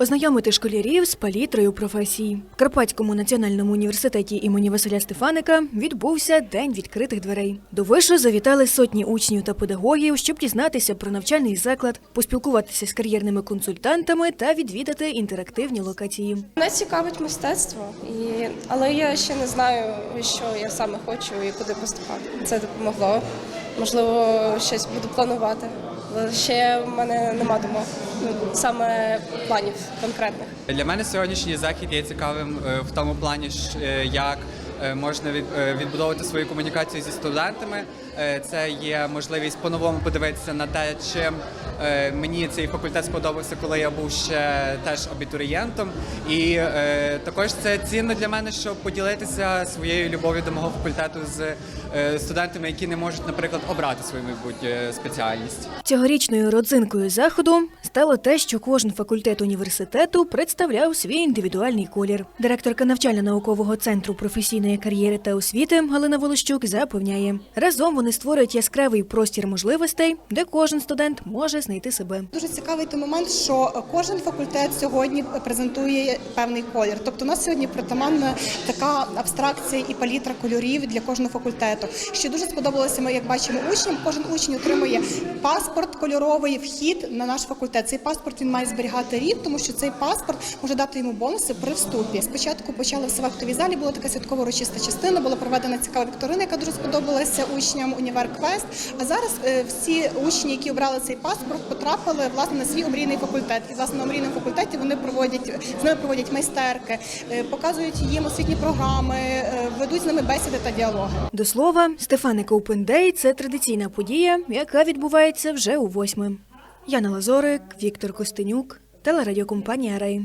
Ознайомити школярів з палітрою професій. В Карпатському національному університеті імені Василя Стефаника відбувся День відкритих дверей. До вишу завітали сотні учнів та педагогів, щоб дізнатися про навчальний заклад, поспілкуватися з кар'єрними консультантами та відвідати інтерактивні локації. Мене цікавить мистецтво, і... але я ще не знаю, що я саме хочу і куди поступати. Це допомогло. Можливо, щось буду планувати. Ще в мене нема думок, ну, саме планів конкретних. Для мене сьогоднішній захід є цікавим е, в тому плані, е, як е, можна відбудовувати свою комунікацію зі студентами. Це є можливість по-новому подивитися на те, чим мені цей факультет сподобався, коли я був ще теж абітурієнтом. І е, також це цінно для мене, щоб поділитися своєю любов'ю до мого факультету з е, студентами, які не можуть, наприклад, обрати свою майбутню спеціальність. Цьогорічною родзинкою заходу стало те, що кожен факультет університету представляв свій індивідуальний колір. Директорка навчально-наукового центру професійної кар'єри та освіти Галина Волощук запевняє, разом вони створюють яскравий простір можливостей, де кожен студент може знайти себе. Дуже цікавий той момент, що кожен факультет сьогодні презентує певний колір. Тобто, у нас сьогодні притаманна така абстракція і палітра кольорів для кожного факультету. Що дуже сподобалося, ми як бачимо учням. Кожен учень отримує паспорт кольоровий вхід на наш факультет. Цей паспорт він має зберігати рік, тому що цей паспорт може дати йому бонуси при вступі. Спочатку почали в актовій залі, була така святкова урочиста частина, була проведена цікава вікторина, яка дуже сподобалася учням універ Квест. А зараз е, всі учні, які обрали цей паспорт, потрапили власне на свій омрійний факультет. І власне на омрійному факультеті вони проводять з ними проводять майстерки, е, показують їм освітні програми, е, ведуть з ними бесіди та діалоги. До слова, Стефаника Open – це традиційна подія, яка відбувається вже у восьми. Яна Лазорик, Віктор Костенюк, телерадіокомпанія Рей.